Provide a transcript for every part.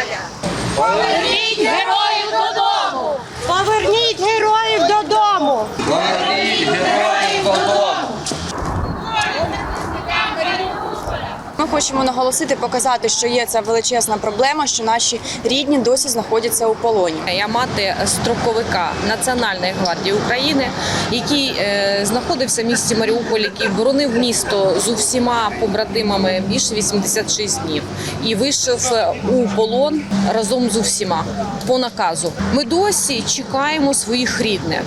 Маріуполя. Поверніть героїв додому! Поверніть героїв додому! Поверніть героїв! Ми хочемо наголосити, показати, що є ця величезна проблема, що наші рідні досі знаходяться у полоні. Я мати строковика Національної гвардії України, який е, знаходився в місті Маріуполь, який боронив місто з усіма побратимами більше 86 днів і вийшов е, у полон разом з усіма по наказу. Ми досі чекаємо своїх рідних.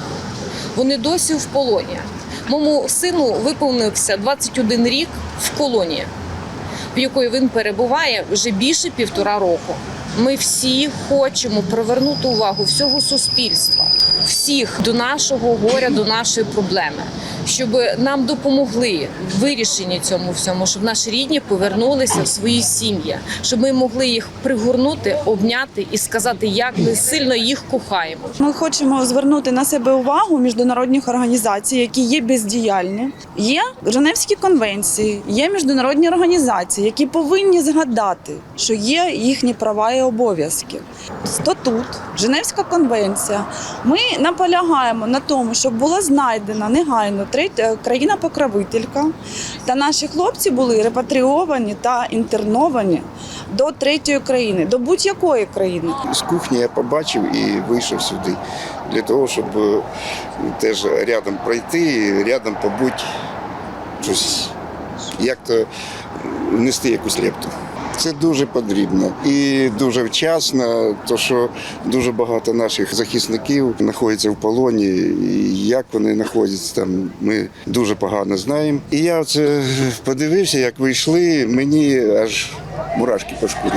Вони досі в полоні. Моєму сину виповнився 21 рік в колонії в якої він перебуває вже більше півтора року. Ми всі хочемо привернути увагу всього суспільства, всіх до нашого горя, до нашої проблеми, щоб нам допомогли в вирішенні цьому всьому, щоб наші рідні повернулися в свої сім'ї, щоб ми могли їх пригорнути, обняти і сказати, як ми сильно їх кохаємо. Ми хочемо звернути на себе увагу міжнародних організацій, які є бездіяльні. Є Женевські конвенції, є міжнародні організації, які повинні згадати, що є їхні права і обов'язки. Статут, Женевська конвенція. Ми наполягаємо на тому, щоб була знайдена негайно країна-покровителька, та наші хлопці були репатріовані та інтерновані до третьої країни, до будь-якої країни. З кухні я побачив і вийшов сюди для того, щоб е, теж рядом пройти, рядом побути, щось як-то внести якусь лепту. Це дуже потрібно і дуже вчасно, то що дуже багато наших захисників знаходяться в полоні. І як вони знаходяться там, ми дуже погано знаємо. І я це подивився, як вийшли, мені аж мурашки по шкурі